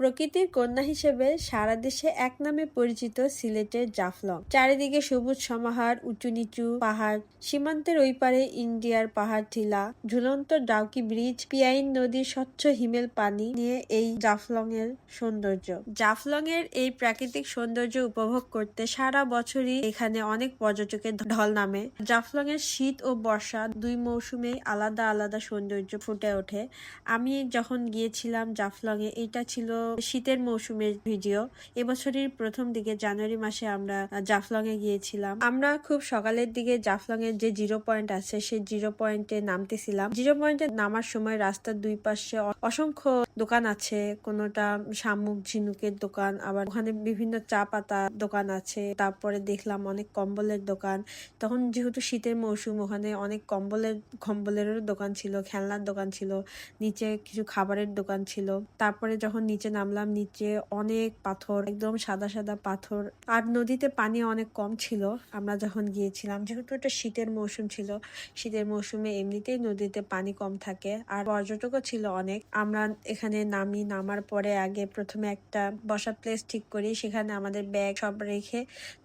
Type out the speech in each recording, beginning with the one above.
প্রকৃতির কন্যা হিসেবে সারা দেশে এক নামে পরিচিত সিলেটের জাফলং। চারিদিকে সবুজ সমাহার উঁচু নিচু পাহাড়, সীমান্তের ওই পারে ইন্ডিয়ার পাহাড় টিলা ঝুলন্ত ডাউকি ব্রিজ, পিয়াইন নদীর স্বচ্ছ হিমেল পানি নিয়ে এই জাফলং এর সৌন্দর্য। জাফলং এর এই প্রাকৃতিক সৌন্দর্য উপভোগ করতে সারা বছরই এখানে অনেক পর্যটকের ঢল নামে। জাফলং এর শীত ও বর্ষা দুই মৌসুমে আলাদা আলাদা সৌন্দর্য ফুটে ওঠে। আমি যখন গিয়েছিলাম জাফলং এ এটা ছিল শীতের মৌসুমের ভিডিও। এবছরের প্রথম দিকে জানুয়ারি মাসে আমরা জাফলং এ গিয়েছিলাম। আমরা খুব সকালের দিকে জাফলং এর যে জিরো পয়েন্ট আছে, সেই জিরো পয়েন্টে নামতেছিলাম। জিরো পয়েন্টে নামার সময় রাস্তার দুই পাশে অসংখ্য দোকান আছে। কোনোটা শামুক ঝিনুকের দোকান, আবার ওখানে বিভিন্ন চা পাতা দোকান আছে। তারপরে দেখলাম অনেক কম্বলের দোকান। তখন যেহেতু শীতের মৌসুম, ওখানে অনেক কম্বলের, কম্বলেরও দোকান ছিল, খেলনার দোকান ছিল, নিচে কিছু খাবারের দোকান ছিল। তারপরে যখন নিচে নামলাম নিচে, অনেক পাথর, একদম সাদা সাদা পাথর। আর নদীতে পানি অনেক কম ছিল। আমরা যখন গিয়েছিলাম, যেহেতু এটা শীতের মৌসুম ছিল, শীতের মৌসুমে এমনিতেই নদীতে পানি কম থাকে আর পর্যটকও ছিল অনেক। আমরা এখানে নামি, নামার পরে আগে প্রথমে একটা বসার প্লেস ঠিক করি। সেখানে আমাদের ব্যাগ সব রেখে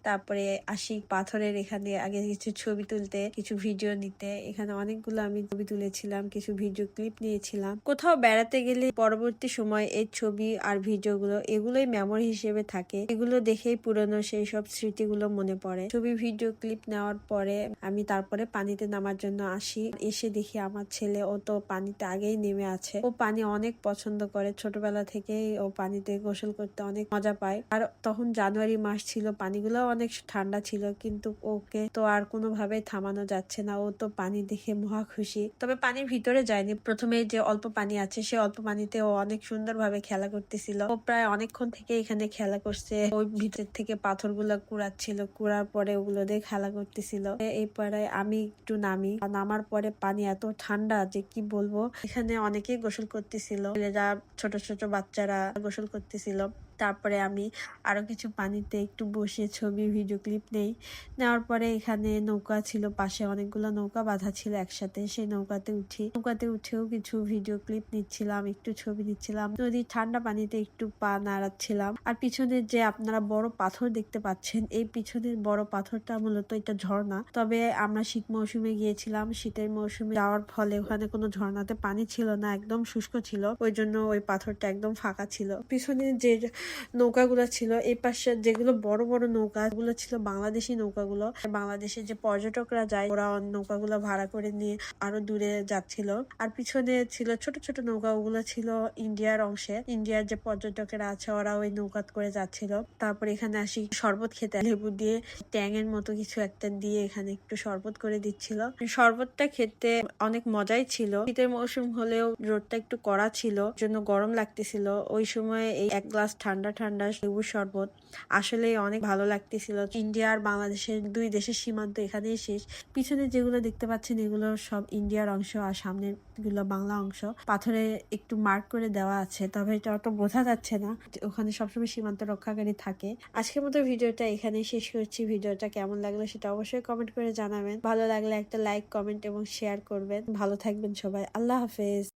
তারপরে আসি পাথরের এখানে আগে কিছু ছবি তুলতে, কিছু ভিডিও নিতে। এখানে অনেকগুলো আমি ছবি তুলেছিলাম, কিছু ভিডিও ক্লিপ নিয়েছিলাম। কোথাও বেড়াতে গেলে পরবর্তী সময় এই ছবি আর ভিডিওগুলো এগুলোই মেমোরি হিসেবে থাকে। এগুলো দেখেই পুরনো সেই সব স্মৃতিগুলো মনে পড়ে। ছবি ভিডিও ক্লিপ নেওয়ার পরে আমি তারপরে পানিতে নামার জন্য আসি। এসে দেখি আমার ছেলে, ও তো পানিতে আগেই নেমে আছে। ও পানি অনেক পছন্দ করে। ছোটবেলা থেকেই ও পানিতে গোসল করতে অনেক মজা পায়। আর তখন জানুয়ারি মাস ছিল পানিগুলো অনেক ঠান্ডা ছিল, কিন্তু ওকে তো আর কোনোভাবে থামানো যাচ্ছে না। ও তো পানি দেখে মহা খুশি। তবে পানির ভিতরে যায়নি। প্রথমে যে অল্প পানি আছে, সে অল্প পানিতে ও অনেক সুন্দরভাবে খেলা করতেছিল। ও প্রায় অনেকক্ষণ থেকে এখানে খেলা করছে। ওই ভিতর থেকে পাথরগুলো কুড়াচ্ছিল, কুড়ার পরে ওগুলো দিয়ে খেলা করতেছিল। এই পাড়ায় আমি একটু নামি। নামার পরে পানি এত ঠান্ডা যে কি বলব? এখানে অনেকেই গোসল করতেছিল। ছোট ছোট বাচ্চারা গোসল করতেছিল। তারপরে আমি আরও কিছু পানিতে একটু বসে ছবি ভিডিও ক্লিপ নেই। নেওয়ার পরে এখানে নৌকা ছিল, পাশে অনেকগুলো নৌকা বাঁধা ছিল একসাথে। সেই নৌকাতে উঠি। নৌকাতে উঠেও কিছু ভিডিও ক্লিপ নিচ্ছিলাম, একটু ছবি নিচ্ছিলাম। নদীর ঠান্ডা পানিতে একটু পা নাড়াচ্ছিলাম। আর পিছনের যে আপনারা বড় পাথর দেখতে পাচ্ছেন, এই পিছনের বড় পাথরটা মূলত এটা ঝর্ণা। তবে আমরা শীত মৌসুমে গিয়েছিলাম। শীতের মৌসুমে যাওয়ার ফলে ওখানে কোনো ঝর্ণাতে পানি ছিল না, একদম শুষ্ক ছিল। ওই জন্য ওই পাথরটা একদম ফাঁকা ছিল। পিছনে যে নৌকাগুলো ছিল, এই পাশে যেগুলো বড় বড় নৌকা গুলো ছিল বাংলাদেশি নৌকাগুলো। বাংলাদেশের যে পর্যটকরা যায়, ওরা নৌকাগুলো ভাড়া করে নিয়ে আরও দূরে যাচ্ছিল। আর পিছনে ছিল ছোট ছোট নৌকা, ওগুলো ছিল ইন্ডিয়ার অংশে। ইন্ডিয়ার যে পর্যটকেরা আছে, ওরা ওই নৌকা করে যাচ্ছিল। তারপর এখানে আসি, শরবত খেতে। লেবু দিয়ে ট্যাংয়ের মতো কিছু একটা দিয়ে এখানে একটু শরবত করে দিচ্ছিল। শরবতটা খেতে অনেক মজাই ছিল। শীতের মৌসুম হলেও রোদটা একটু কড়া ছিল, জন্য গরম লাগতেছিল। ওই সময় এই এক গ্লাস ঠান্ডা ঠান্ডা ঠান্ডা লেবুর শরবত। আসলে অনেক ভালো লাগতেছিল। ইন্ডিয়া আর বাংলাদেশের দুই দেশের সীমান্ত এখানেই শেষ। পিছনে যেগুলো দেখতে পাচ্ছেন, এগুলো সব ইন্ডিয়ার অংশ আর সামনেরগুলো বাংলা অংশ। পাথরে একটু মার্ক করে দেওয়া আছে, তবে এটা অত বোঝা যাচ্ছে না ওখানে সবসময় সীমান্ত রক্ষাকারী থাকে। আজকের মতো ভিডিওটা এখানে শেষ করছি। ভিডিওটা কেমন লাগল সেটা অবশ্যই কমেন্ট করে জানাবেন। ভালো লাগলে একটা লাইক কমেন্ট এবং শেয়ার করবেন। ভালো থাকবেন সবাই। আল্লাহ হাফেজ।